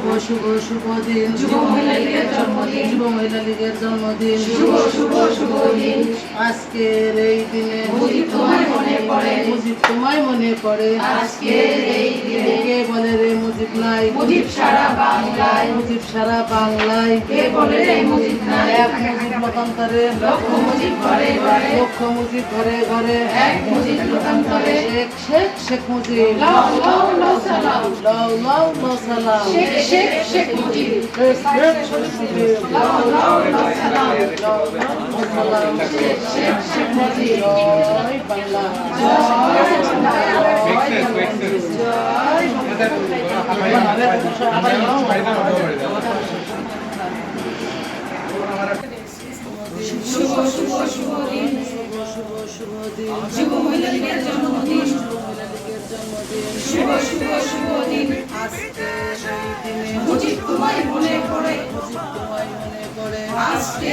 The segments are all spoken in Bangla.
শুভ শুভ শুভ দিন। যুব মহিলা লীগের জন্মদিন। যুব মহিলা লীগের জন্মদিন। শুভ শুভ শুভ দিন। আজকের এই দিনে মুজিব তোমায় মনে পড়ে। মুজিব তোমায় মনে পড়ে। আজকের এই দিনে কে বলে রে? মুজিব নাই মুজিব সারা বাংলায়। মুজিব সারা বাংলায়। কে বলে রে মুজিব নাই? এক মুজিব লোকান্তরে লক্ষ মুজিব ঘরে ঘরে। লক্ষ মুজিব ঘরে ঘরে। এক মুজিব লোকান্তরে শেখ শেখ শেখ মুজিব। লাও লাও লাও সালাম। লাউ লাউ লাউ সালাম। শেখ শেখ শেখ মুজিব। শেখ শেখ শেখ মুজিব। লাও লাও লাও সালাম। লাউ লাউ লাউ সালাম। শেখ শেখ শেখ মুজিব। জয় বাংলা। জয় বাংলা। শুভ শুভ শুভ দিন। শুভ শুভ শুভ দিন। যুব মহিলা লীগের জন্মদিন শুভ শুভ শুভ দিন আজকে এই দিনে মুজিব তোমায় মনে পড়ে মুজিব তোমায় মনে পড়ে আজকে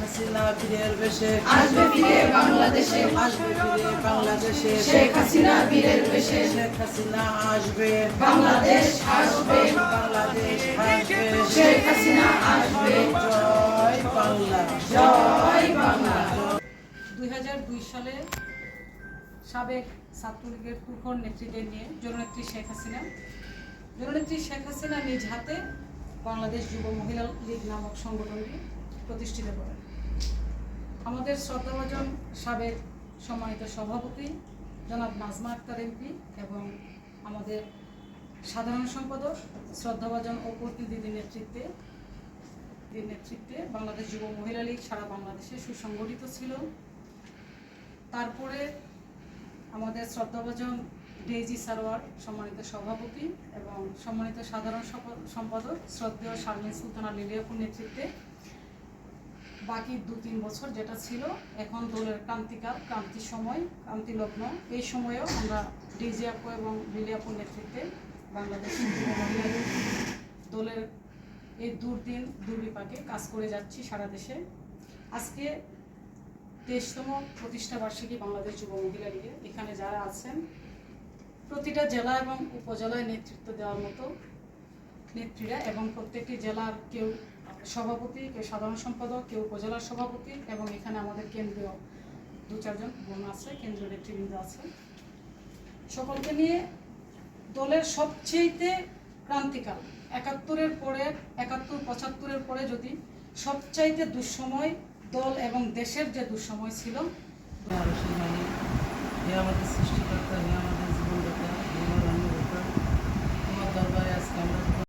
হাসিনা বীরের বেশে আসবে ফিরে বাংলাদেশে আসবে ফিরে বাংলাদেশে। শেখ হাসিনা বীরের বেশে শেখ হাসিনা আসবে বাংলাদেশ আসবে। বাংলাদেশ আসবে। শেখ হাসিনা আসবে। জয় বাংলা। জয় বাংলা। দুই হাজার দুই সালে সাবেক ছাত্রলীগের তুখর নেতৃত্বে নিয়ে জননেত্রী শেখ হাসিনা। জননেত্রী শেখ হাসিনা নিজ হাতে বাংলাদেশ যুব মহিলা লীগ নামক সংগঠনটি প্রতিষ্ঠিত করেন। আমাদের শ্রদ্ধাভাজন সাবেক সম্মানিত সভাপতি, জনাব নাজমা আক্তার এমপি এবং আমাদের সাধারণ সম্পাদক, শ্রদ্ধাভাজন ও প্রতিনিধি নেতৃত্বে নেতৃত্বে বাংলাদেশ যুব মহিলা লীগ সারা বাংলাদেশে সুসংগঠিত ছিল। তারপরে আমাদের শ্রদ্ধাভাজন ডেইজি সারোয়ার সম্মানিত সভাপতি এবং সম্মানিত সাধারণ সম্পাদক শ্রদ্ধেয় শারমিন সুলতানা লিলিয়াপুর নেতৃত্বে বাকি দু তিন বছর যেটা ছিল, এখন দলের ক্রান্তিকাল ক্রান্তির সময়, ক্রান্তি লগ্ন। এই সময়েও আমরা ডিজি আপু এবং লিলিয়াপুর নেতৃত্বে বাংলাদেশ দলের এই দুর্দিন, দুর্বিপাকে কাজ করে যাচ্ছি সারা দেশে। আজকে তেইশতম প্রতিষ্ঠা বার্ষিকী বাংলাদেশ যুব মহিলা লীগের এখানে যারা আছেন, প্রতিটা জেলা এবং উপজেলায় নেতৃত্ব দেওয়ার মতো নেত্রীরা এবং প্রত্যেকটি জেলার কেউ সভাপতি কেউ সাধারণ সম্পাদক কেউ উপজেলার সভাপতি, এবং এখানে আমাদের কেন্দ্রীয় দু চারজন বোন আছে, কেন্দ্রীয় নেতৃবৃন্দ আছে। সকলকে নিয়ে দলের সবচেয়েতে ক্রান্তিকাল, একাত্তরের পরে, একাত্তর, পঁচাত্তরের পরে যদি সবচাইতে দুঃসময় দল এবং দেশের যে দুঃসময় ছিল আমাদের সৃষ্টিকর্তা আমাদের জীবনদাতা আমার অন্নদাতা দরবারে আজকে আমরা